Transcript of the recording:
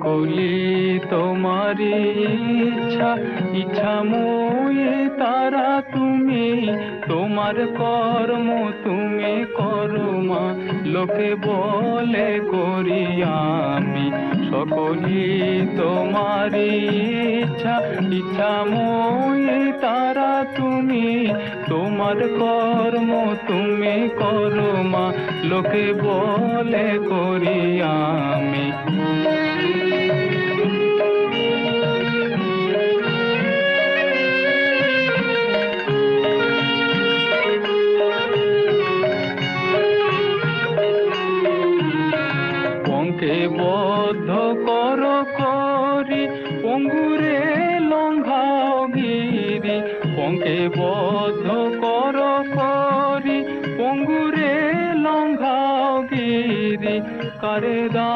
সকলি তোমারই ইচ্ছা ইচ্ছা মুয়ে তারা তুমি, তোমার কর্ম তুমি করো মা। লোকে বলে করি আমি সকলি তোমারই ইচ্ছা ইচ্ছা মুয়ে তারা তুমি, তোমার কর্ম তুমি করো মা। লোকে বলে করি আমি পঙ্কে বদ্ধ কর করি পঙ্গুরে লঙ্ঘাও গিরি। পঙ্কে বদ্ধ কর করি পঙ্গুরে লঙ্ঘাও গিরি। কারে দা